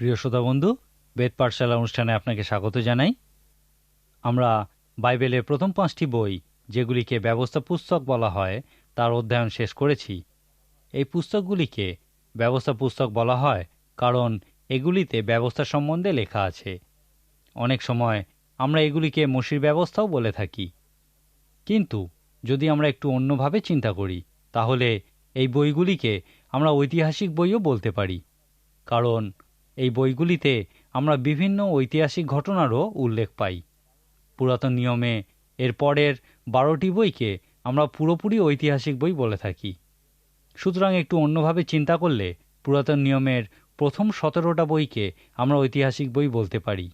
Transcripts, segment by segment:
প্রিয় শ্রোতা বন্ধু, বেদ পাঠশালা অনুষ্ঠানে আপনাকে স্বাগত জানাই। আমরা বাইবেলের প্রথম পাঁচটি বই, যেগুলিকে ব্যবস্থা পুস্তক বলা হয়, তার অধ্যয়ন শেষ করেছি। এই পুস্তকগুলিকে ব্যবস্থা পুস্তক বলা হয় কারণ এগুলিতে ব্যবস্থা সম্বন্ধে লেখা আছে। অনেক সময় আমরা এগুলিকে মসির ব্যবস্থাও বলে থাকি। কিন্তু যদি আমরা একটু অন্যভাবে চিন্তা করি, তাহলে এই বইগুলিকে আমরা ঐতিহাসিক বইও বলতে পারি। কারণ এই বইগুলিতে আমরা বিভিন্ন ঐতিহাসিক ঘটনারও উল্লেখ পাই। পুরাতন নিয়মে এর পরের বারোটি বইকে আমরা পুরোপুরি ঐতিহাসিক বই বলে থাকি। সুতরাং একটু অন্যভাবে চিন্তা করলে পুরাতন নিয়মের প্রথম সতেরোটা বইকে আমরা ঐতিহাসিক বই বলতে পারি।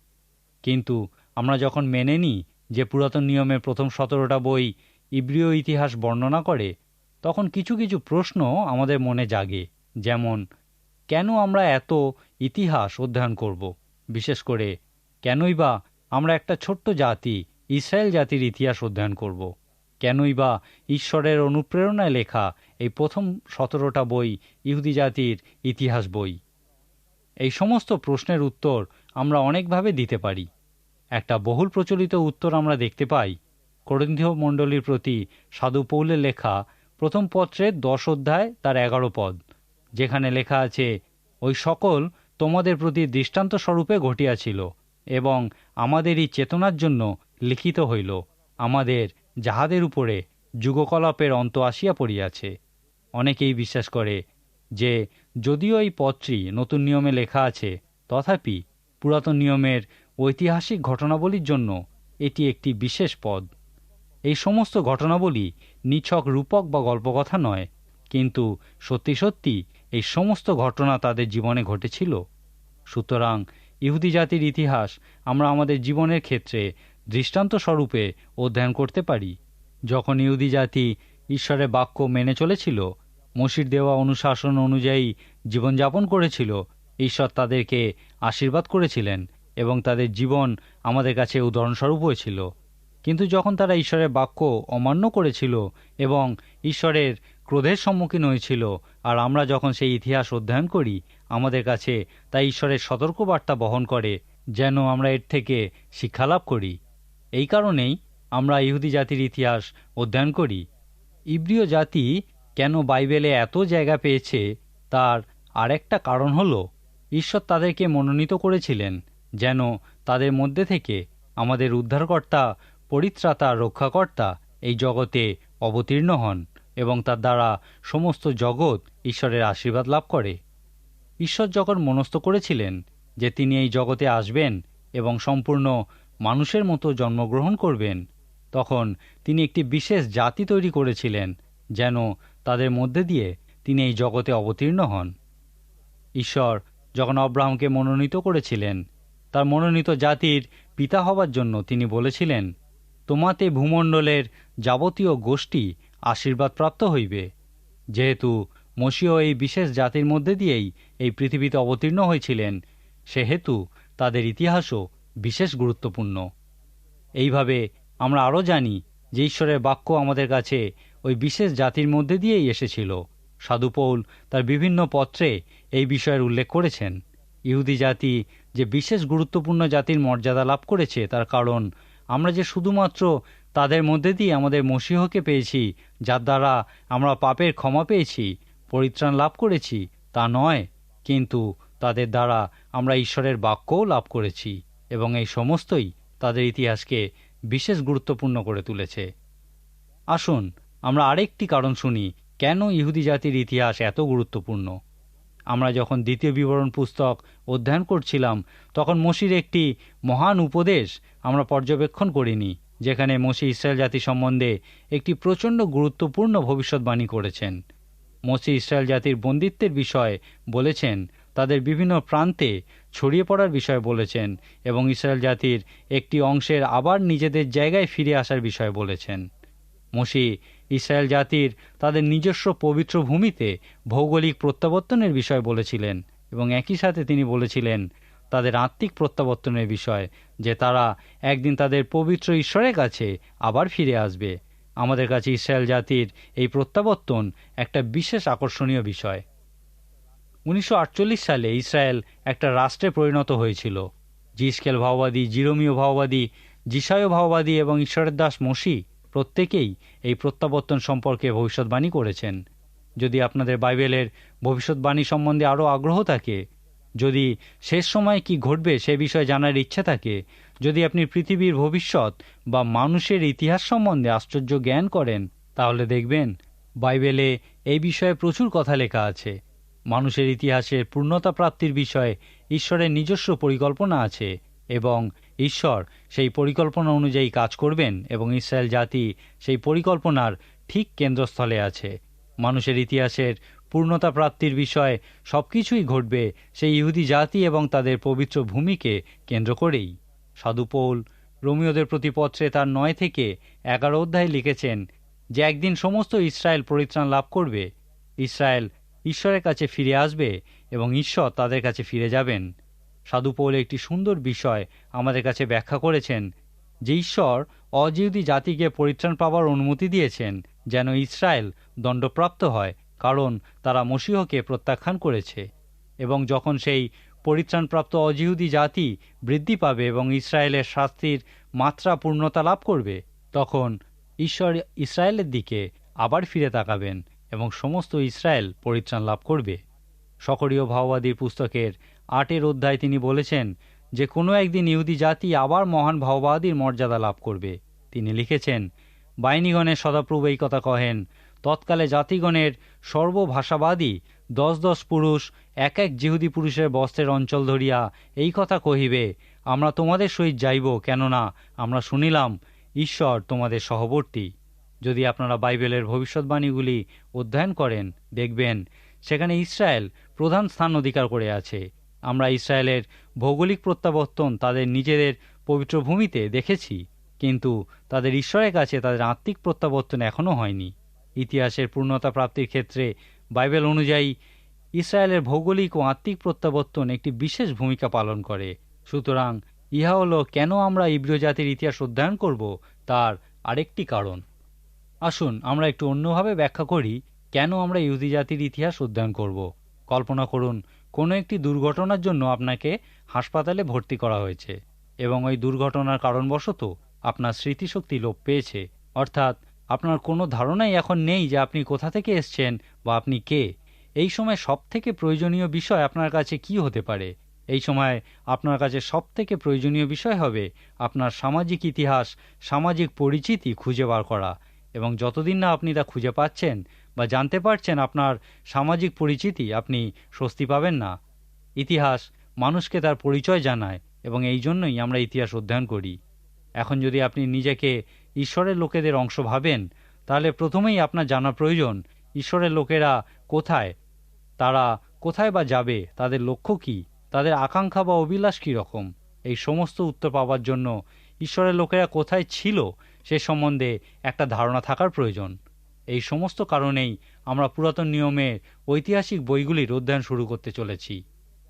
কিন্তু আমরা যখন মেনে নিই যে পুরাতন নিয়মের প্রথম সতেরোটা বই ইব্রিয় ইতিহাস বর্ণনা করে, তখন কিছু কিছু প্রশ্ন আমাদের মনে জাগে, যেমন কেন আমরা এত ইতিহাস অধ্যয়ন করব? বিশেষ করে, কেনই বা আমরা একটা ছোট্ট জাতি, ইসরায়েল জাতির ইতিহাস অধ্যয়ন করব? কেনই বা ঈশ্বরের অনুপ্রেরণায় লেখা এই প্রথম সতেরোটা বই ইহুদি জাতির ইতিহাস বই? এই সমস্ত প্রশ্নের উত্তর আমরা অনেকভাবে দিতে পারি। একটা বহুল প্রচলিত উত্তর আমরা দেখতে পাই। করন্থীয় মণ্ডলীর প্রতি সাধু পৌলের লেখা প্রথম পত্রের দশ অধ্যায় তার এগারো পদ। যেখানে লেখা আছে, ওই সকল তোমাদের প্রতি দৃষ্টান্ত স্বরূপে ঘটিয়াছিল এবং আমাদেরই চেতনার জন্য লিখিত হইল। আমাদের যাহাদের উপরে যুগকলাপের অন্ত আসিয়া পড়িয়াছে। অনেকেই বিশ্বাস করে যে, যদিও এই পত্রী নতুন নিয়মে লেখা আছে, তথাপি পুরাতন নিয়মের ঐতিহাসিক ঘটনাবলীর জন্য এটি একটি বিশেষ পদ। এই সমস্ত ঘটনাবলী নিছক রূপক বা গল্পকথা নয়, কিন্তু সত্যি সত্যি এই সমস্ত ঘটনা তাদের জীবনে ঘটেছিল। সুতরাং ইহুদি জাতির ইতিহাস আমরা আমাদের জীবনের ক্ষেত্রে দৃষ্টান্ত স্বরূপে অধ্যয়ন করতে পারি। যখন ইহুদি জাতি ঈশ্বরের বাক্য মেনে চলেছিল, মসির দেওয়া অনুশাসন অনুযায়ী জীবনযাপন করেছিল, ঈশ্বর তাদেরকে আশীর্বাদ করেছিলেন এবং তাদের জীবন আমাদের কাছে উদাহরণস্বরূপ হয়েছিল। কিন্তু যখন তারা ঈশ্বরের বাক্য অমান্য করেছিল এবং ঈশ্বরের ক্রোধের সম্মুখীন হয়েছিল, আর আমরা যখন সেই ইতিহাস অধ্যয়ন করি, আমাদের কাছে তা ঈশ্বরের সতর্কবার্তা বহন করে, যেন আমরা এর থেকে শিক্ষালাভ করি। এই কারণেই আমরা ইহুদি জাতির ইতিহাস অধ্যয়ন করি। ইব্রিয় জাতি কেন বাইবেলে এত জায়গা পেয়েছে, তার আরেকটা কারণ হল, ঈশ্বর তাদেরকে মনোনীত করেছিলেন, যেন তাদের মধ্যে থেকে আমাদের উদ্ধারকর্তা, পরিত্রাতা, রক্ষাকর্তা এই জগতে অবতীর্ণ হন। এবং তার দ্বারা সমস্ত জগৎ ঈশ্বরের আশীর্বাদ লাভ করে। ঈশ্বর যখন মনস্থ করেছিলেন যে তিনি এই জগতে আসবেন এবং সম্পূর্ণ মানুষের মতো জন্মগ্রহণ করবেন, তখন তিনি একটি বিশেষ জাতি তৈরি করেছিলেন যেন তাদের মধ্যে দিয়ে তিনি এই জগতে অবতীর্ণ হন। ঈশ্বর যখন অব্রাহামকে মনোনীত করেছিলেন, তার মনোনীত জাতির পিতা হবার জন্য তিনি বলেছিলেন, তোমাতে ভূমণ্ডলের যাবতীয় গোষ্ঠী আশীর্বাদপ্রাপ্ত হইবে। যেহেতু মসীহ এই বিশেষ জাতির মধ্যে দিয়েই এই পৃথিবীতে অবতীর্ণ হয়েছিলেন সেহেতু তাদের ইতিহাসও বিশেষ গুরুত্বপূর্ণ। এইভাবে আমরা আরও জানি যে ঈশ্বরের বাক্য আমাদের কাছে ওই বিশেষ জাতির মধ্যে দিয়েই এসেছিল। সাধুপৌল তার বিভিন্ন পত্রে এই বিষয়ের উল্লেখ করেছেন। ইহুদি জাতি যে বিশেষ গুরুত্বপূর্ণ জাতির মর্যাদা লাভ করেছে তার কারণ আমরা যে শুধুমাত্র তাদের মধ্যে দিয়ে আমাদের মসিহকে পেয়েছি, যার দ্বারা আমরা পাপের ক্ষমা পেয়েছি, পরিত্রাণ লাভ করেছি, তা নয়, কিন্তু তাদের দ্বারা আমরা ঈশ্বরের বাক্যও লাভ করেছি এবং এই সমস্তই তাদের ইতিহাসকে বিশেষ গুরুত্বপূর্ণ করে তুলেছে। আসুন, আমরা আরেকটি কারণ শুনি, কেন ইহুদি জাতির ইতিহাস এত গুরুত্বপূর্ণ? আমরা যখন দ্বিতীয় বিবরণ পুস্তক অধ্যয়ন করছিলাম, তখন মসির একটি মহান উপদেশ আমরা পর্যবেক্ষণ করিনি। যেখানে মসি ইসরায়েল জাতি সম্বন্ধে একটি প্রচণ্ড গুরুত্বপূর্ণ ভবিষ্যৎবাণী করেছেন। মসি ইসরায়েল জাতির বন্দিত্বের বিষয়ে বলেছেন, তাদের বিভিন্ন প্রান্তে ছড়িয়ে পড়ার বিষয়ে বলেছেন এবং ইসরায়েল জাতির একটি অংশের আবার নিজেদের জায়গায় ফিরে আসার বিষয়ে বলেছেন। মসি ইসরায়েল জাতির তাদের নিজস্ব পবিত্র ভূমিতে ভৌগোলিক প্রত্যাবর্তনের বিষয় বলেছিলেন এবং একই সাথে তিনি বলেছিলেন তাদের আত্মিক প্রত্যাবর্তনের বিষয়, যে তারা একদিন তাদের পবিত্র ঈশ্বরের কাছে আবার ফিরে আসবে। আমাদের কাছে ইসরায়েল জাতির এই প্রত্যাবর্তন একটা বিশেষ আকর্ষণীয় বিষয়। উনিশশো আটচল্লিশ সালে ইসরায়েল একটা রাষ্ট্রে পরিণত হয়েছিল। জিসকেল ভাওবাদী, জিরোমীয় ভাওবাদী জিসায় ভাওবাদী এবং ঈশ্বরের দাস মসি প্রত্যেকেই এই প্রত্যাবর্তন সম্পর্কে ভবিষ্যৎবাণী করেছেন। যদি আপনাদের বাইবেলের ভবিষ্যৎবাণী সম্বন্ধে আরও আগ্রহ থাকে যদি শেষ সময় কি ঘটবে সে বিষয়ে জানার ইচ্ছে থাকে, যদি আপনি পৃথিবীর ভবিষ্যৎ বা মানুষের ইতিহাস সম্বন্ধে আশ্চর্য জ্ঞান করেন, তাহলে দেখবেন বাইবেলে এই বিষয়ে প্রচুর কথা লেখা আছে। মানুষের ইতিহাসের পূর্ণতা প্রাপ্তির বিষয়ে ঈশ্বরের নিজস্ব পরিকল্পনা আছে এবং ঈশ্বর সেই পরিকল্পনা অনুযায়ী কাজ করবেন এবং ইসরায়েল জাতি সেই পরিকল্পনার ঠিক কেন্দ্রস্থলে আছে। মানুষের ইতিহাসের পূর্ণতা প্রাপ্তির বিষয়ে সব কিছুই ঘটবে সেই ইহুদি জাতি এবং তাদের পবিত্র ভূমিকে কেন্দ্র করেই। সাধুপৌল রোমিওদের প্রতি পত্রে তার নয় থেকে এগারো অধ্যায় লিখেছেন যে একদিন সমস্ত ইসরায়েল পরিত্রাণ লাভ করবে, ইসরায়েল ঈশ্বরের কাছে ফিরে আসবে এবং ঈশ্বর তাদের কাছে ফিরে যাবেন। সাধুপৌল একটি সুন্দর বিষয় আমাদের কাছে ব্যাখ্যা করেছেন যে ঈশ্বর অজিহুদি জাতিকে পরিত্রাণ পাওয়ার অনুমতি দিয়েছেন যেন ইসরায়েল দণ্ডপ্রাপ্ত হয় কারণ তারা মসিহকে প্রত্যাখ্যান করেছে এবং যখন সেই পরিত্রাণপ্রাপ্ত অজিহুদি জাতি বৃদ্ধি পাবে এবং ইসরায়েলের শাস্তির মাত্রা পূর্ণতা লাভ করবে, তখন ঈশ্বর ইসরায়েলের দিকে আবার ফিরে তাকাবেন এবং সমস্ত ইসরায়েল পরিত্রাণ লাভ করবে। সকরীয় ভাওবাদীর পুস্তকের আটের অধ্যায় তিনি বলেছেন, যে কোনো একদিন ইহুদি জাতি আবার মহান ভাওবাদীর মর্যাদা লাভ করবে। তিনি লিখেছেন, বাহিনীগণের সদাপ্রভু এই কথা কহেন তৎকালে জাতিগণের সর্বভাষাবাদী দশ দশ পুরুষ, এক এক জিহুদি পুরুষের বস্ত্রের অঞ্চল ধরিয়া এই কথা কহিবে, আমরা তোমাদের সহিত যাইব কেননা আমরা শুনিলাম ঈশ্বর তোমাদের সহবর্তী। যদি আপনারা বাইবেলের ভবিষ্যৎবাণীগুলি অধ্যয়ন করেন, দেখবেন সেখানে ইসরায়েল প্রধান স্থান অধিকার করে আছে। আমরা ইসরায়েলের ভৌগোলিক প্রত্যাবর্তন তাদের নিজেদের পবিত্র ভূমিতে দেখেছি, কিন্তু তাদের ঈশ্বরের কাছে তাদের আত্মিক প্রত্যাবর্তন এখনও হয়নি। ইতিহাসের পূর্ণতা প্রাপ্তির ক্ষেত্রে বাইবেল অনুযায়ী ইসরায়েলের ভৌগোলিক ও আত্মিক প্রত্যাবর্তন একটি বিশেষ ভূমিকা পালন করে। সুতরাং ইহা হলো কেন আমরা ইব্রিয় জাতির ইতিহাস অধ্যয়ন করব তার আরেকটি কারণ। আসুন আমরা একটু অন্যভাবে ব্যাখ্যা করি কেন আমরা ইহুদি জাতির ইতিহাস অধ্যয়ন করব। কল্পনা করুন, কোনো একটি দুর্ঘটনার জন্য আপনাকে হাসপাতালে ভর্তি করা হয়েছে এবং ওই দুর্ঘটনার কারণবশত আপনার স্মৃতিশক্তি লোপ পেয়েছে। অর্থাৎ আপনার কোনো ধারণাই এখন নেই যে আপনি কোথা থেকে এসছেন বা আপনি কে। এই সময় সব থেকে প্রয়োজনীয় বিষয় আপনার কাছে কি হতে পারে? এই সময় আপনার কাছে সব থেকে প্রয়োজনীয় বিষয় হবে আপনার সামাজিক ইতিহাস, সামাজিক পরিচিতি খুঁজে বার করা এবং যতদিন না আপনি তা খুঁজে পাচ্ছেন বা জানতে পারছেন আপনার সামাজিক পরিচিতি, আপনি স্বস্তি পাবেন না। ইতিহাস মানুষকে তার পরিচয় জানায় এবং এই জন্যই আমরা ইতিহাস অধ্যয়ন করি। এখন যদি আপনি নিজেকে ঈশ্বরের লোকেদের অংশ ভাবেন, তাহলে প্রথমেই আপনার জানা প্রয়োজন, ঈশ্বরের লোকেরা কোথায়? তারা কোথায় বা যাবে? তাদের লক্ষ্য কি? তাদের আকাঙ্ক্ষা বা অভিলাষ কী রকম এই সমস্ত উত্তর পাওয়ার জন্য ঈশ্বরের লোকেরা কোথায় ছিল সে সম্বন্ধে একটা ধারণা থাকার প্রয়োজন। এই সমস্ত কারণেই আমরা পুরাতন নিয়মে ঐতিহাসিক বইগুলির অধ্যয়ন শুরু করতে চলেছি।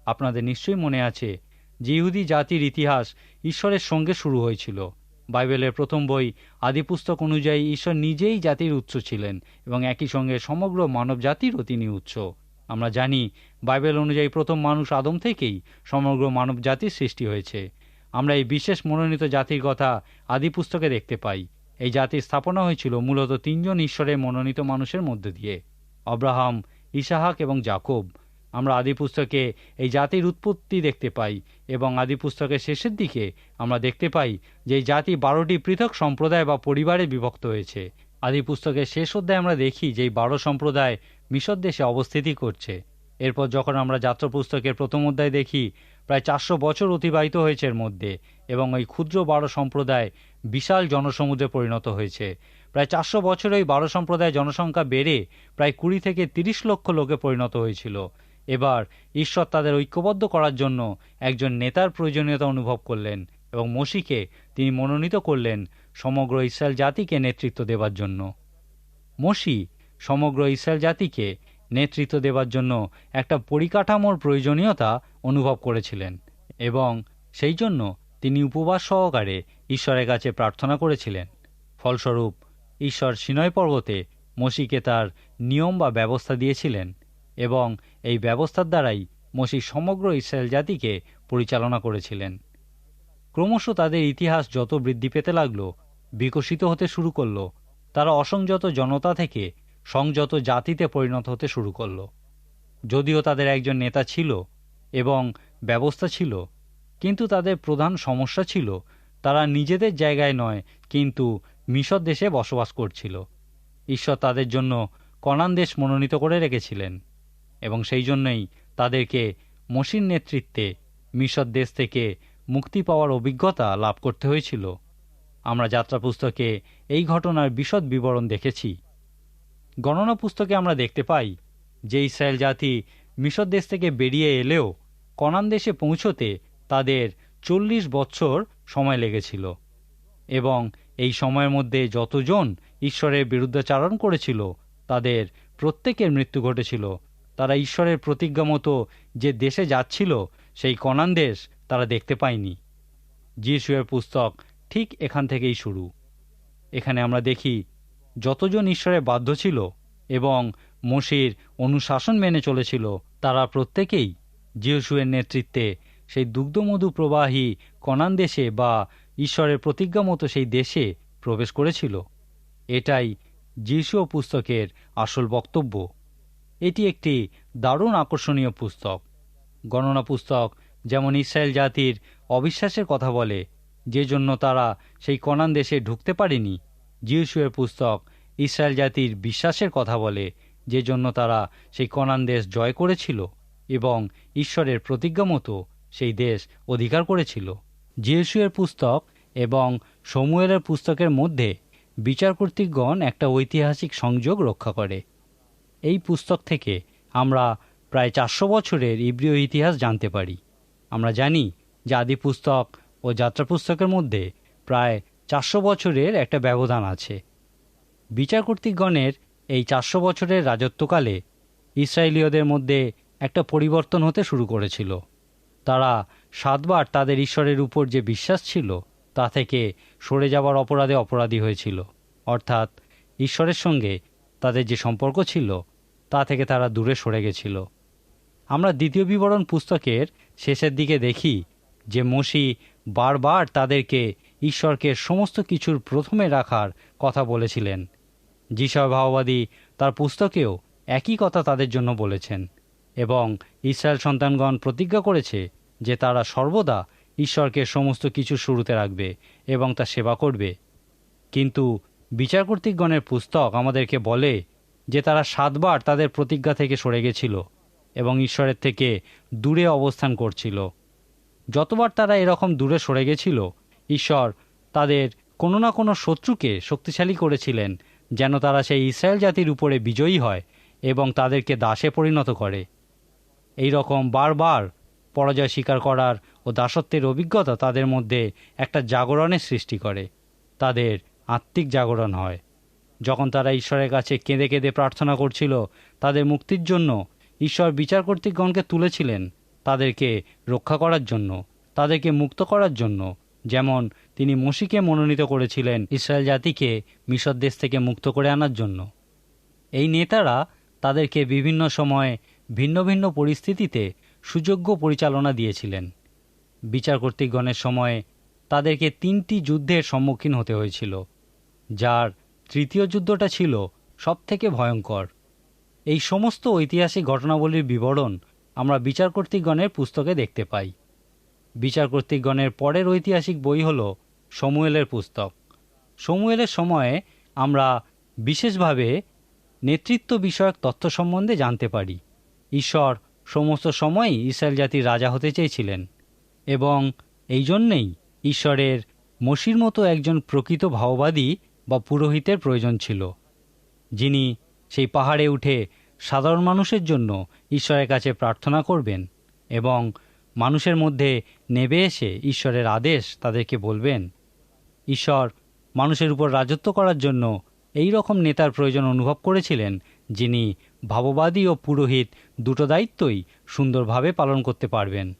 আপনাদের নিশ্চয়ই মনে আছে, যে ইহুদি জাতির ইতিহাস ঈশ্বরের সঙ্গে শুরু হয়েছিল। বাইবেলের প্রথম বই আদিপুস্তক অনুযায়ী ঈশ্বর নিজেই জাতির উৎস ছিলেন এবং একই সঙ্গে সমগ্র মানব জাতিরও তিনি উৎস। আমরা জানি, বাইবেল অনুযায়ী প্রথম মানুষ আদম থেকেই সমগ্র মানব জাতির সৃষ্টি হয়েছে। আমরা এই বিশেষ মনোনীত জাতির কথা আদি পুস্তকে দেখতে পাই। এই জাতির স্থাপনা হয়েছিল মূলত তিনজন ঈশ্বরের মনোনীত মানুষের মধ্যে দিয়ে। অব্রাহাম, ইসাহাক এবং জাকব। আমরা আদিপুস্তকে এই জাতির উৎপত্তি দেখতে পাই এবং আদিপুস্তকের শেষের দিকে আমরা দেখতে পাই যে জাতি বারোটি পৃথক সম্প্রদায় বা পরিবারে বিভক্ত হয়েছে। আদিপুস্তকের শেষ অধ্যায়ে আমরা দেখি যে বারো সম্প্রদায় মিশর দেশে অবস্থিতি করছে। এরপর যখন আমরা যাত্রা পুস্তকের প্রথম অধ্যায় দেখি, প্রায় চারশো বছর অতিবাহিত হয়েছে এর মধ্যে এবং ওই ক্ষুদ্র বারো সম্প্রদায় বিশাল জনসমুদ্রে পরিণত হয়েছে। প্রায় চারশো বছরে ওই বারো সম্প্রদায় জনসংখ্যা বেড়ে প্রায় কুড়ি থেকে তিরিশ লক্ষ লোকে পরিণত হয়েছিল। এবার ঈশ্বর তাদের ঐক্যবদ্ধ করার জন্য একজন নেতার প্রয়োজনীয়তা অনুভব করলেন এবং মসিকে তিনি মনোনীত করলেন সমগ্র ইসরায়েল জাতিকে নেতৃত্ব দেবার জন্য। মসি সমগ্র ইসরায়েল জাতিকে নেতৃত্ব দেবার জন্য একটা পরিকাঠামোর প্রয়োজনীয়তা অনুভব করেছিলেন এবং সেই জন্য তিনি উপবাস সহকারে ঈশ্বরের কাছে প্রার্থনা করেছিলেন। ফলস্বরূপ ঈশ্বর সিনয় পর্বতে মসিকে তার নিয়ম বা ব্যবস্থা দিয়েছিলেন এবং এই ব্যবস্থার দ্বারাই মসি সমগ্র ইসরায়েল জাতিকে পরিচালনা করেছিলেন। ক্রমশ তাদের ইতিহাস যত বৃদ্ধি পেতে লাগল, বিকশিত হতে শুরু করল। তারা অসংযত জনতা থেকে সংযত জাতিতে পরিণত হতে শুরু করল। যদিও তাদের একজন নেতা ছিল এবং ব্যবস্থা ছিল, কিন্তু তাদের প্রধান সমস্যা ছিল, তারা নিজেদের জায়গায় নয়, কিন্তু মিশর দেশে বসবাস করছিল। ঈশ্বর তাদের জন্য কনান দেশ মনোনীত করে রেখেছিলেন। এবং সেই জন্যই তাদেরকে মসির নেতৃত্বে মিশর দেশ থেকে মুক্তি পাওয়ার অভিজ্ঞতা লাভ করতে হয়েছিল। আমরা যাত্রা পুস্তকে এই ঘটনার বিশদ বিবরণ দেখেছি। গণনা পুস্তকে আমরা দেখতে পাই যে ইসরায়েল জাতি মিশর দেশ থেকে বেরিয়ে এলেও কনান দেশে পৌঁছতে তাদের চল্লিশ বছর সময় লেগেছিল এবং এই সময়ের মধ্যে যতজন ঈশ্বরের বিরুদ্ধাচারণ করেছিল, তাদের প্রত্যেকের মৃত্যু ঘটেছিল তারা ঈশ্বরের প্রতিজ্ঞা মতো যে দেশে যাচ্ছিল, সেই কনান দেশ তারা দেখতে পায়নি। যিশুয়ের পুস্তক ঠিক এখান থেকেই শুরু। এখানে আমরা দেখি, যতজন ঈশ্বরের বাধ্য ছিল এবং মসির অনুশাসন মেনে চলেছিল, তারা প্রত্যেকেই জিহসুয়ের নেতৃত্বে সেই দুগ্ধমধু প্রবাহী কনান দেশে বা ঈশ্বরের প্রতিজ্ঞা মতো সেই দেশে প্রবেশ করেছিল। এটাই যিশু পুস্তকের আসল বক্তব্য। এটি একটি দারুণ আকর্ষণীয় পুস্তক। গণনা পুস্তক যেমন ইসরায়েল জাতির অবিশ্বাসের কথা বলে যে জন্য তারা সেই কনান দেশে ঢুকতে পারেনি জিউসুয়ের পুস্তক ইসরায়েল জাতির বিশ্বাসের কথা বলে যে জন্য তারা সেই কনান দেশ জয় করেছিল এবং ঈশ্বরের প্রতিজ্ঞা মতো সেই দেশ অধিকার করেছিল। জিউসুয়ের পুস্তক এবং সমুয়েলের পুস্তকের মধ্যে বিচার কর্তৃকগণ একটা ঐতিহাসিক সংযোগ রক্ষা করে। এই পুস্তক থেকে আমরা প্রায় চারশো বছরের ইব্রিয় ইতিহাস জানতে পারি। আমরা জানি যে আদি পুস্তক ও যাত্রা পুস্তকের মধ্যে প্রায় চারশো বছরের একটা ব্যবধান আছে। বিচার কর্তৃকগণের এই চারশো বছরের রাজত্বকালে ইসরায়েলীয়দের মধ্যে একটা পরিবর্তন হতে শুরু করেছিল। তারা সাতবার তাদের ঈশ্বরের উপর যে বিশ্বাস ছিল, তা থেকে সরে যাওয়ার অপরাধে অপরাধী হয়েছিল। অর্থাৎ ঈশ্বরের সঙ্গে তাদের যে সম্পর্ক ছিল তা থেকে তারা দূরে সরে গেছিল। আমরা দ্বিতীয় বিবরণ পুস্তকের শেষের দিকে দেখি যে মসি বারবার তাদেরকে ঈশ্বরকে সমস্ত কিছুর প্রথমে রাখার কথা বলেছিলেন। যিশয় ভাওবাদী তার পুস্তকেও একই কথা তাদের জন্য বলেছেন এবং ইসরায়েল সন্তানগণ প্রতিজ্ঞা করেছে যে তারা সর্বদা ঈশ্বরকে সমস্ত কিছু শুরুতে রাখবে এবং তা সেবা করবে। কিন্তু বিচার কর্তৃকগণের পুস্তক আমাদেরকে বলে যে তারা সাতবার তাদের প্রতিজ্ঞা থেকে সরে গেছিল এবং ঈশ্বরের থেকে দূরে অবস্থান করছিল। যতবার তারা এরকম দূরে সরে গেছিল, ঈশ্বর তাদের কোনো না কোনো শত্রুকে শক্তিশালী করেছিলেন, যেন তারা সেই ইসরায়েল জাতির উপরে বিজয়ী হয় এবং তাদেরকে দাসে পরিণত করে। এই রকম বারবার পরাজয় স্বীকার করার ও দাসত্বের অভিজ্ঞতা তাদের মধ্যে একটা জাগরণের সৃষ্টি করে। তাদের আত্মিক জাগরণ হয়। যখন তারা ঈশ্বরের কাছে কেঁদে কেঁদে প্রার্থনা করছিল, তাদের মুক্তির জন্য ঈশ্বর বিচার কর্তৃকগণকে তুলেছিলেন তাদেরকে রক্ষা করার জন্য, তাদেরকে মুক্ত করার জন্য, যেমন তিনি মসিকে মনোনীত করেছিলেন ইসরায়েল জাতিকে মিশর দেশ থেকে মুক্ত করে আনার জন্য। এই নেতারা তাদেরকে বিভিন্ন সময়ে ভিন্ন ভিন্ন পরিস্থিতিতে সুযোগ্য পরিচালনা দিয়েছিলেন। বিচার কর্তৃকগণের সময়ে তাদেরকে তিনটি যুদ্ধের সম্মুখীন হতে হয়েছিল, যার তৃতীয় যুদ্ধটা ছিল সবথেকে ভয়ঙ্কর। এই সমস্ত ঐতিহাসিক ঘটনাবলীর বিবরণ আমরা বিচার কর্তৃকগণের পুস্তকে দেখতে পাই। বিচার কর্তৃকগণের পরের ঐতিহাসিক বই হল সমুয়েলের পুস্তক। সমুয়েলের সময়ে আমরা বিশেষভাবে নেতৃত্ব বিষয়ক তথ্য সম্বন্ধে জানতে পারি। ঈশ্বর সমস্ত সময়ই ইসরায়েল জাতির রাজা হতে চেয়েছিলেন এবং এই জন্যেই ঈশ্বরের মসির মতো একজন প্রকৃত ভাওবাদী বা পুরোহিতের প্রয়োজন ছিল। যিনি সেই পাহাড়ে উঠে সাধারণ মানুষের জন্য ঈশ্বরের কাছে প্রার্থনা করবেন এবং মানুষের মধ্যে নেবে এসে ঈশ্বরের আদেশ তাদেরকে বলবেন, ঈশ্বর, মানুষের উপর রাজত্ব করার জন্য এই রকম নেতার প্রয়োজন অনুভব করেছিলেন, যিনি ভাববাদী ও পুরোহিত দুটো দায়িত্বই সুন্দরভাবে পালন করতে পারবেন।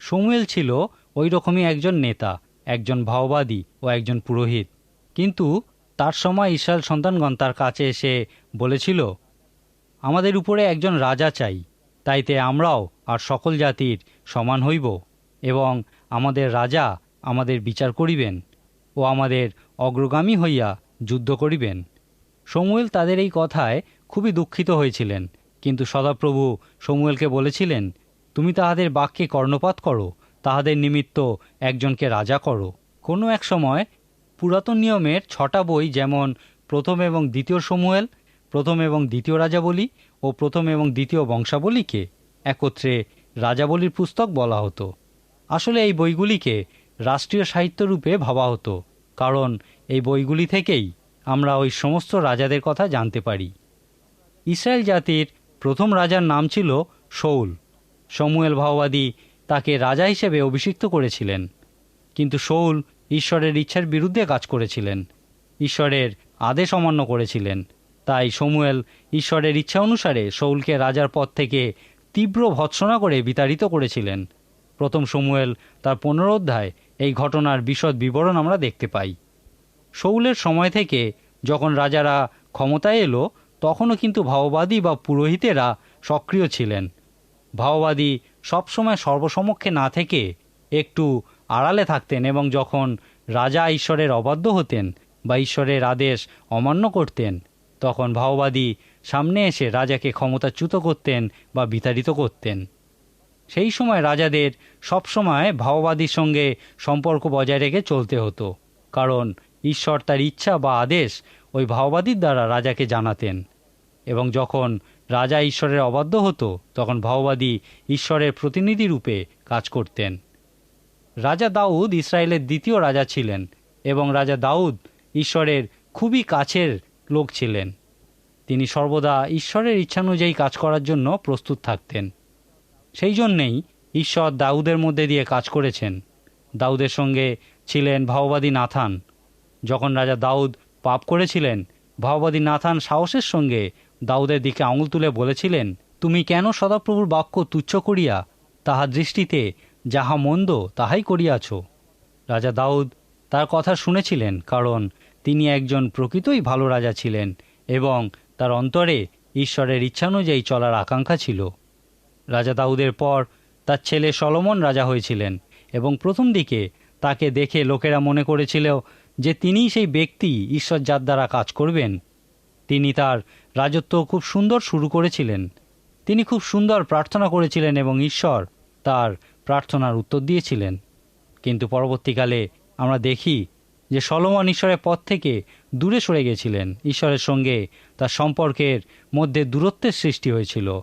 সমুয়েল ছিল ওই রকমই একজন নেতা, একজন ভাওবাদী ও একজন পুরোহিত। কিন্তু তার সময় ইসরায়েল সন্তানগণ তার কাছে এসে বলেছিল, আমাদের উপরে একজন রাজা চাই, তাইতে আমরাও আর সকল জাতির সমান হইব এবং আমাদের রাজা আমাদের বিচার করিবেন ও আমাদের অগ্রগামী হইয়া যুদ্ধ করিবেন। সমুয়েল তাদের এই কথায় খুবই দুঃখিত হয়েছিলেন, কিন্তু সদাপ্রভু সমুয়েলকে বলেছিলেন, তুমি তাহাদের বাক্যে কর্ণপাত করো, তাহাদের নিমিত্ত একজনকে রাজা করো। কোনো এক সময় পুরাতন নিয়মের ছটা বই যেমন প্রথম এবং দ্বিতীয় সমুয়েল, প্রথম এবং দ্বিতীয় রাজাবলী ও প্রথম এবং দ্বিতীয় বংশাবলীকে একত্রে রাজাবলীর পুস্তক বলা হতো। আসলে এই বইগুলিকে রাষ্ট্রীয় সাহিত্য রূপে ভাবা হতো, কারণ এই বইগুলি থেকেই আমরা ওই সমস্ত রাজাদের কথা জানতে পারি। ইসরায়েল জাতির প্রথম রাজার নাম ছিল শৌল সমুয়েল ভাওবাদী তাকে রাজা হিসেবে অভিষিক্ত করেছিলেন। কিন্তু শৌল ঈশ্বরের ইচ্ছার বিরুদ্ধে কাজ করেছিলেন। ঈশ্বরের আদেশ অমান্য করেছিলেন। তাই সমুয়েল ঈশ্বরের ইচ্ছা অনুসারে শৌলকে রাজার পদ থেকে তীব্র ভৎসনা করে বিতাড়িত করেছিলেন। প্রথম সমুয়েল তার পুনরোধ্যায় এই ঘটনার বিশদ বিবরণ আমরা দেখতে পাই। শৌলের সময় থেকে যখন রাজারা ক্ষমতায় এলো, তখনও কিন্তু ভাওবাদী বা পুরোহিতেরা সক্রিয় ছিলেন। ভাওবাদী সবসময় সর্বসমক্ষে না থেকে একটু আড়ালে থাকতেন এবং যখন রাজা ঈশ্বরের অবাধ্য হতেন বা ঈশ্বরের আদেশ অমান্য করতেন, তখন ভাওবাদী সামনে এসে রাজাকে ক্ষমতাচ্যুত করতেন বা বিতাড়িত করতেন। সেই সময় রাজাদের সবসময় ভাওবাদীর সঙ্গে সম্পর্ক বজায় রেখে চলতে হতো, কারণ ঈশ্বর তার ইচ্ছা বা আদেশ ওই ভাওবাদীর দ্বারা রাজাকে জানাতেন এবং যখন রাজা ঈশ্বরের অবাধ্য হতো, তখন ভাওবাদী ঈশ্বরের প্রতিনিধি রূপে কাজ করতেন। রাজা দাউদ ইসরায়েলের দ্বিতীয় রাজা ছিলেন এবং রাজা দাউদ ঈশ্বরের খুবই কাছের লোক ছিলেন। তিনি সর্বদা ঈশ্বরের ইচ্ছানুযায়ী কাজ করার জন্য প্রস্তুত থাকতেন। সেই জন্যেই ঈশ্বর দাউদের মধ্যে দিয়ে কাজ করেছেন। দাউদের সঙ্গে ছিলেন ভাওবাদী নাথান। যখন রাজা দাউদ পাপ করেছিলেন, ভাওবাদী নাথান সাহসের সঙ্গে দাউদের দিকে আঙুল তুলে বলেছিলেন, তুমি কেন সদাপ্রভুর বাক্য তুচ্ছ করিয়া তাহার দৃষ্টিতে যাহা মন্দ, তাহাই করিয়াছ। রাজা দাউদ তার কথা শুনেছিলেন, কারণ তিনি একজন প্রকৃতই ভালো রাজা ছিলেন এবং তার অন্তরে ঈশ্বরের ইচ্ছানুযায়ী চলার আকাঙ্ক্ষা ছিল। রাজা দাউদের পর তার ছেলে সলমন রাজা হয়েছিলেন এবং প্রথম দিকে তাকে দেখে লোকেরা মনে করেছিল যে তিনিই সেই ব্যক্তি ঈশ্বর যার দ্বারা কাজ করবেন। তিনি তার রাজত্ব খুব সুন্দর শুরু করেছিলেন। তিনি খুব সুন্দর প্রার্থনা করেছিলেন এবং ঈশ্বর তার প্রার্থনার উত্তর দিয়েছিলেন। কিন্তু পরবর্তীকালে আমরা দেখি যে সলমন ঈশ্বরের পথ থেকে দূরে সরে গেছিলেন। ঈশ্বরের সঙ্গে তার সম্পর্কের মধ্যে দূরত্বের সৃষ্টি হয়েছিল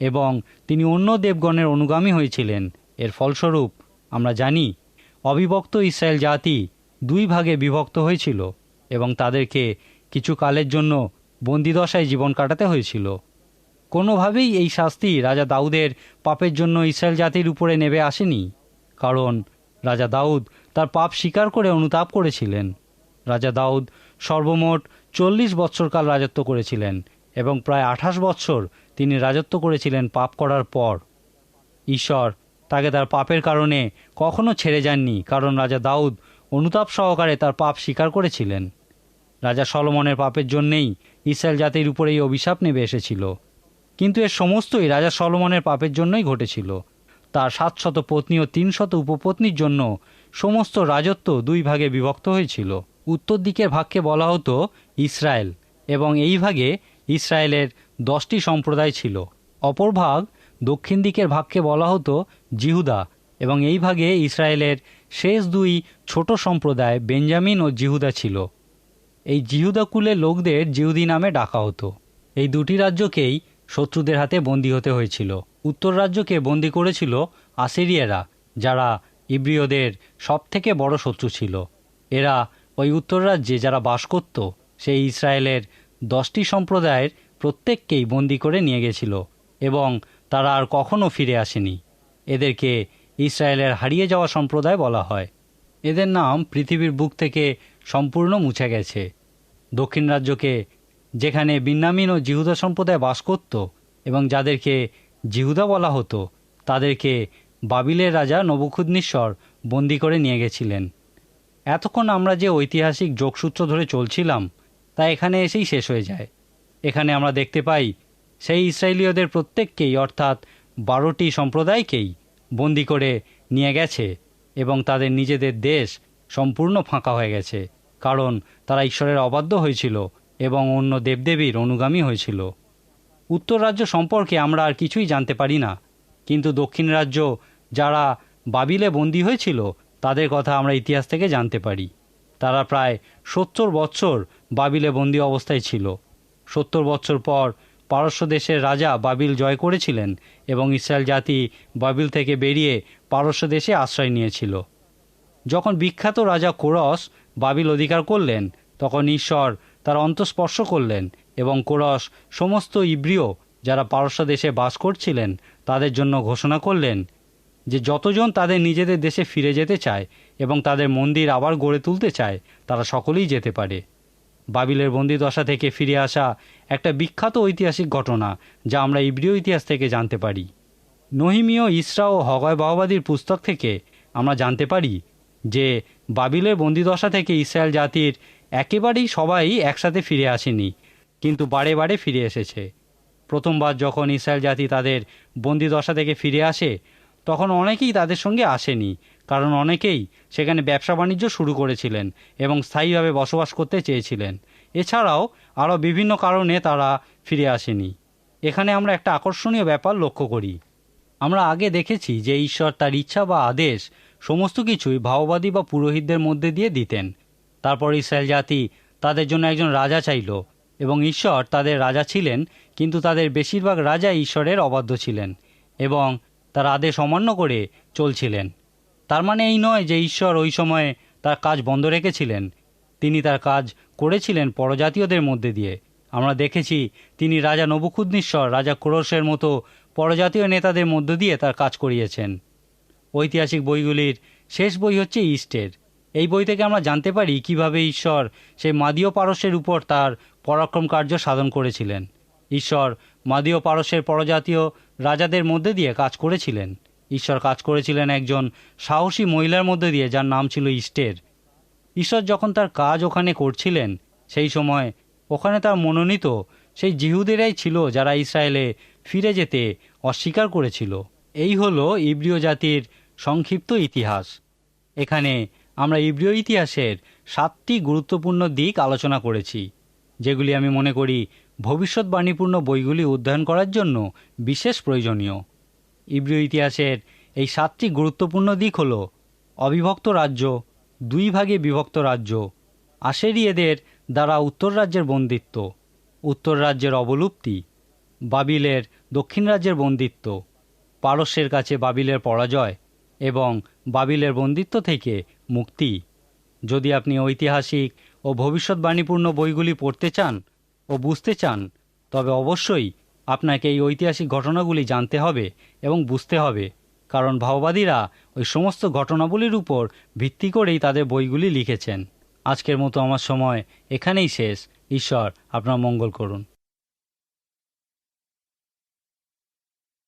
এবং তিনি অন্য দেবগণের অনুগামী হয়েছিলেন। এর ফলস্বরূপ আমরা জানি, অবিভক্ত ইসরায়েল জাতি দুই ভাগে বিভক্ত হয়েছিল এবং তাদেরকে কিছু কালের জন্য বন্দিদশায় জীবন কাটাতে হয়েছিল। কোনোভাবেই এই শাস্তি রাজা দাউদের পাপের জন্য ইসরায়েল জাতির উপরে নেবে আসেনি, কারণ রাজা দাউদ তার পাপ স্বীকার করে অনুতাপ করেছিলেন। রাজা দাউদ সর্বমোট চল্লিশ বৎসরকাল রাজত্ব করেছিলেন এবং প্রায় আঠাশ বৎসর তিনি রাজত্ব করেছিলেন পাপ করার পর। ঈশ্বর তাকে তার পাপের কারণে কখনো ছেড়ে যাননি, কারণ রাজা দাউদ অনুতাপ সহকারে তার পাপ স্বীকার করেছিলেন। রাজা সলমনের পাপের জন্যেই ইসরায়েল জাতির উপরে এই অভিশাপ নেমে এসেছিল। কিন্তু এর সমস্তই রাজা সলমনের পাপের জন্যই ঘটেছিল। তার সাতশত পত্নী ও তিনশত উপপত্নীর জন্য সমস্ত রাজত্ব দুই ভাগে বিভক্ত হয়েছিল। উত্তর দিকের ভাগকে বলা হতো ইসরায়েল এবং এই ভাগে ইসরায়েলের দশটি সম্প্রদায় ছিল। অপর ভাগ দক্ষিণ দিকের ভাগকে বলা হতো জিহুদা এবং এই ভাগে ইসরায়েলের শেষ দুই ছোট সম্প্রদায় বেঞ্জামিন ও জিহুদা ছিল। এই জিহুদা কুলের লোকদের জিহুদি নামে ডাকা হতো। এই দুটি রাজ্যকেই শত্রুদের হাতে বন্দী হতে হয়েছিল। উত্তর রাজ্যকে বন্দী করেছিল আসিরিয়ারা, যারা ইব্রিয়দের সব থেকে বড় শত্রু ছিল। এরা ওই উত্তর রাজ্যে যারা বাস করত, সেই ইসরায়েলের দশটি সম্প্রদায়ের প্রত্যেককেই বন্দি করে নিয়ে গেছিল এবং তারা আর কখনও ফিরে আসেনি। এদেরকে ইসরায়েলের হারিয়ে যাওয়া সম্প্রদায় বলা হয়। এদের নাম পৃথিবীর বুক থেকে সম্পূর্ণ মুছে গেছে। দক্ষিণ রাজ্যকে যেখানে বিন্নামিন ও জিহুদা সম্প্রদায় বাস করত এবং যাদেরকে জিহুদা বলা হতো, তাদেরকে বাবিলের রাজা নবুখুদনিশ্বর বন্দি করে নিয়ে গেছিলেন। এতক্ষণ আমরা যে ঐতিহাসিক যোগসূত্র ধরে চলছিলাম, তা এখানে এসেই শেষ হয়ে যায়। এখানে আমরা দেখতে পাই, সেই ইসরায়েলীয়দের প্রত্যেককেই, অর্থাৎ বারোটি সম্প্রদায়কেই, বন্দি করে নিয়ে গেছে এবং তাদের নিজেদের দেশ সম্পূর্ণ ফাঁকা হয়ে গেছে। কারণ তারা ঈশ্বরের অবাধ্য হয়েছিল এবং অন্য দেবদেবীর অনুগামী হয়েছিল। উত্তর রাজ্য সম্পর্কে আমরা আর কিছুই জানতে পারি না, কিন্তু দক্ষিণ রাজ্য যারা বাবিলে বন্দী হয়েছিল, তাদের কথা আমরা ইতিহাস থেকে জানতে পারি। তারা প্রায় সত্তর বছর বাবিলে বন্দী অবস্থায় ছিল। সত্তর বছর পর পারস্য দেশের রাজা বাবিল জয় করেছিলেন এবং ইসরায়েল জাতি বাবিল থেকে বেরিয়ে পারস্য দেশে আশ্রয় নিয়েছিল। যখন বিখ্যাত রাজা কোরস বাবিল অধিকার করলেন, তখন ঈশ্বর তার অন্তঃস্পর্শ করলেন এবং কোরস, সমস্ত ইব্রিয় যারা পারস্য দেশে বাস করছিলেন, তাদের জন্য ঘোষণা করলেন যে যতজন তাদের নিজেদের দেশে ফিরে যেতে চায় এবং তাদের মন্দির আবার গড়ে তুলতে চায়, তারা সকলেই যেতে পারে। বাবিলের বন্দিদশা থেকে ফিরে আসা একটা বিখ্যাত ঐতিহাসিক ঘটনা যা আমরা ইব্রিয় ইতিহাস থেকে জানতে পারি। নহিমীয় ইসরা ও হগয় বাহবাদীর পুস্তক থেকে আমরা জানতে পারি যে বাবিলের বন্দিদশা থেকে ইসরায়েল জাতির একেবারেই সবাই একসাথে ফিরে আসেনি, কিন্তু বারে বারে ফিরে এসেছে। প্রথমবার যখন ইসরায়েল জাতি তাদের বন্দিদশা থেকে ফিরে আসে, তখন অনেকেই তাদের সঙ্গে আসেনি, কারণ অনেকেই সেখানে ব্যবসা বাণিজ্য শুরু করেছিলেন এবং স্থায়ীভাবে বসবাস করতে চেয়েছিলেন। এছাড়াও আরও বিভিন্ন কারণে তারা ফিরে আসেনি। এখানে আমরা একটা আকর্ষণীয় ব্যাপার লক্ষ্য করি। আমরা আগে দেখেছি যে ঈশ্বর তার ইচ্ছা বা আদেশ সমস্ত কিছুই ভাওবাদী বা পুরোহিতদের মধ্যে দিয়ে দিতেন। তারপর ইসরায়েল জাতি তাদের জন্য একজন রাজা চাইল এবং ঈশ্বর তাদের রাজা ছিলেন, কিন্তু তাদের বেশিরভাগ রাজা ঈশ্বরের অবাধ্য ছিলেন এবং তার আদেশ অমান্য করে চলছিলেন। তার মানে এই নয় যে ঈশ্বর ওই সময়ে তার কাজ বন্ধ রেখেছিলেন। তিনি তার কাজ করেছিলেন পরজাতীয়দের মধ্যে দিয়ে। আমরা দেখেছি তিনি রাজা নবুখুদ্নিশ্বর, রাজা ক্রোশের মতো পরজাতীয় নেতাদের মধ্য দিয়ে তার কাজ করিয়েছেন। ঐতিহাসিক বইগুলির শেষ বই হচ্ছে ইস্টের। এই বই থেকে আমরা জানতে পারি কীভাবে ঈশ্বর সেই মাদীয় পারস্যের উপর তার পরাক্রম কার্য সাধন করেছিলেন। ঈশ্বর মাদীয় পারস্যের পরজাতীয় রাজাদের মধ্যে দিয়ে কাজ করেছিলেন। ঈশ্বর কাজ করেছিলেন একজন সাহসী মহিলার মধ্যে দিয়ে যার নাম ছিল ইস্টের ঈশ্বর যখন তার কাজ ওখানে করছিলেন, সেই সময় ওখানে তার মনোনীত সেই জিহুদেরাই ছিল যারা ইসরায়েলে ফিরে যেতে অস্বীকার করেছিল। এই হলো ইব্রিয় জাতির সংক্ষিপ্ত ইতিহাস। এখানে আমরা ইব্রিয় ইতিহাসের সাতটি গুরুত্বপূর্ণ দিক আলোচনা করেছি, যেগুলি আমি মনে করি ভবিষ্যৎবাণীপূর্ণ বইগুলি অধ্যয়ন করার জন্য বিশেষ প্রয়োজনীয়। ইব্রিয় ইতিহাসের এই সাতটি গুরুত্বপূর্ণ দিক হল অবিভক্ত রাজ্য, দুই ভাগে বিভক্ত রাজ্য আশেরিয়েদের দ্বারা উত্তর রাজ্যের বন্দিত্ব, উত্তর রাজ্যের অবলুপ্তি, বাবিলের দক্ষিণ রাজ্যের বন্দিত্ব, পারস্যের কাছে বাবিলের পরাজয় এবং বাবিলের বন্দিত্ব থেকে মুক্তি। যদি আপনি ঐতিহাসিক ও ভবিষ্যৎবাণীপূর্ণ বইগুলি পড়তে চান ও বুঝতে চান, তবে অবশ্যই আপনাকে এই ঐতিহাসিক ঘটনাগুলি জানতে হবে এবং বুঝতে হবে, কারণ ভাওবাদীরা ওই সমস্ত ঘটনাবলীর উপর ভিত্তি করেই তাদের বইগুলি লিখেছেন। আজকের মতো আমার সময় এখানেই শেষ। ঈশ্বর আপনার মঙ্গল করুন।